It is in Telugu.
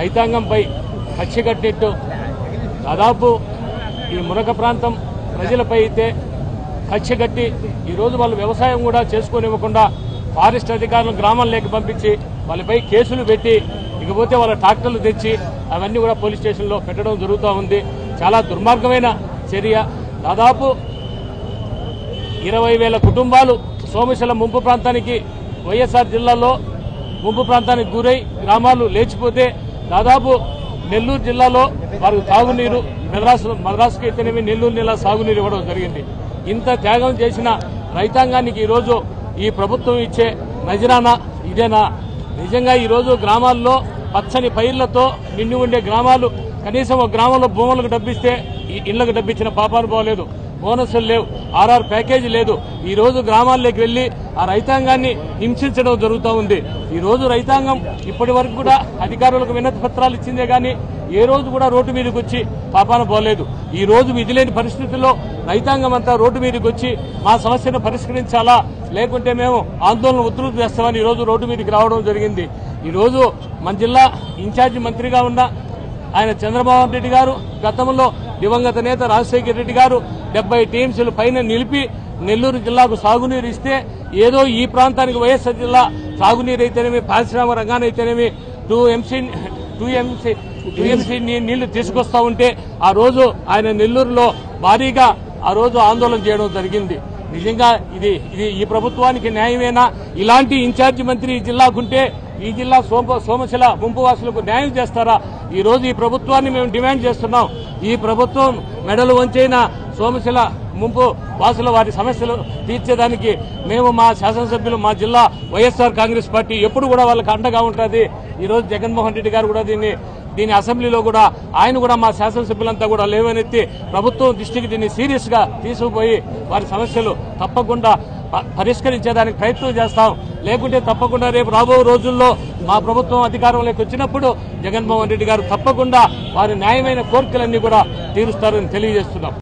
రైతాంగంపై కచ్చికట్టినట్టు దాదాపు ఈ మునక ప్రాంతం ప్రజలపై అయితే కచ్చిగట్టి ఈరోజు వాళ్ళు వ్యవసాయం కూడా చేసుకోనివ్వకుండా ఫారెస్ట్ అధికారులు గ్రామాల్లోకి పంపించి వాళ్ళపై కేసులు పెట్టి ఇకపోతే వాళ్ళ ట్రాక్టర్లు తెచ్చి అవన్నీ కూడా పోలీస్ స్టేషన్లో పెట్టడం జరుగుతూ ఉంది. చాలా దుర్మార్గమైన చర్య. దాదాపు ఇరవై వేల కుటుంబాలు సోమశిల ముంపు ప్రాంతానికి వైఎస్ఆర్ జిల్లాలో ముంపు ప్రాంతానికి గురై గ్రామాలు లేచిపోతే దాదాపు నెల్లూరు జిల్లాలో వారికి తాగునీరు మెద్రాసు మద్రాసుకి అయితేనేమి నెల్లూరు జిల్లా సాగునీరు ఇవ్వడం జరిగింది. ఇంత త్యాగం చేసిన రైతాంగానికి ఈరోజు ఈ ప్రభుత్వం ఇచ్చే నజరానా ఇదేనా? నిజంగా ఈరోజు గ్రామాల్లో పచ్చని పైర్లతో నిండి ఉండే గ్రామాలు కనీసం ఒక గ్రామంలో భూములకు డబ్బిస్తే ఈ ఇళ్ళకు డబ్బిచ్చిన పాపాను పోలేదు బోనస్లు లేవు ఆర్ఆర్ ప్యాకేజీ లేదు. ఈ రోజు గ్రామాల్లోకి వెళ్ళి ఆ రైతాంగాన్ని హింసించడం జరుగుతూ ఉంది. ఈ రోజు రైతాంగం ఇప్పటి వరకు కూడా అధికారులకు వినతి పత్రాలు ఇచ్చిందే కానీ ఏ రోజు కూడా రోడ్డు మీదకి వచ్చి పాపాన పోలేదు. ఈ రోజు విధి లేని పరిస్థితుల్లో రైతాంగం అంతా రోడ్డు మీదకి వచ్చి మా సమస్యను పరిష్కరించాలా? లేకుంటే మేము ఆందోళన ఉధృతి చేస్తామని ఈ రోజు రోడ్డు మీదకి రావడం జరిగింది. ఈ రోజు మన జిల్లా ఇన్ఛార్జి మంత్రిగా ఉన్న ఆయన చంద్రబాబు రెడ్డి గారు గతంలో దివంగత నేత రాజశేఖర రెడ్డి గారు డెబ్బై టీఎంసీలు పైన నిలిపి నెల్లూరు జిల్లాకు సాగునీరు ఇస్తే ఏదో ఈ ప్రాంతానికి వైఎస్ఆర్ జిల్లా సాగునీరు అయితేనేమి పారిశ్రామిక రంగాన్ని అయితేనేమి two MC two MC two MC నీళ్ళు తీసుకొస్తా ఉంటే ఆ రోజు ఆయన నెల్లూరులో భారీగా ఆ రోజు ఆందోళన చేయడం జరిగింది. నిజంగా ఇది ఇది ఈ ప్రభుత్వానికి న్యాయమేనా? ఇలాంటి ఇన్ఛార్జి మంత్రి ఈ జిల్లాకుంటే ఈ జిల్లా సోమ సోమశిల ముంపువాసులకు న్యాయం చేస్తారా? ఈ రోజు ఈ ప్రభుత్వాన్ని మేము డిమాండ్ చేస్తున్నాం. ఈ ప్రభుత్వం మెడలు వంచైన సోమశిల ముంపు వాసుల వారి సమస్యలు తీర్చేదానికి మేము మా శాసనసభ్యులు మా జిల్లా వైఎస్ఆర్ కాంగ్రెస్ పార్టీ ఎప్పుడు కూడా వాళ్ళకి అండగా ఉంటుంది. ఈరోజు జగన్మోహన్ రెడ్డి గారు కూడా దీన్ని దీని అసెంబ్లీలో కూడా ఆయన కూడా మా శాసనసభ్యులంతా కూడా లేవనెత్తి ప్రభుత్వం దృష్టికి దీన్ని సీరియస్గా తీసుకుపోయి వారి సమస్యలు తప్పకుండా పరిష్కరించేదానికి ప్రయత్నం చేస్తాం. లేకుంటే తప్పకుండా రేపు రాబో రోజుల్లో మా ప్రభుత్వం అధికారంలోకి వచ్చినప్పుడు జగన్మోహన్ రెడ్డి గారు తప్పకుండా వారి న్యాయమైన కోరికలన్నీ కూడా తీరుస్తారని తెలియజేస్తున్నాం.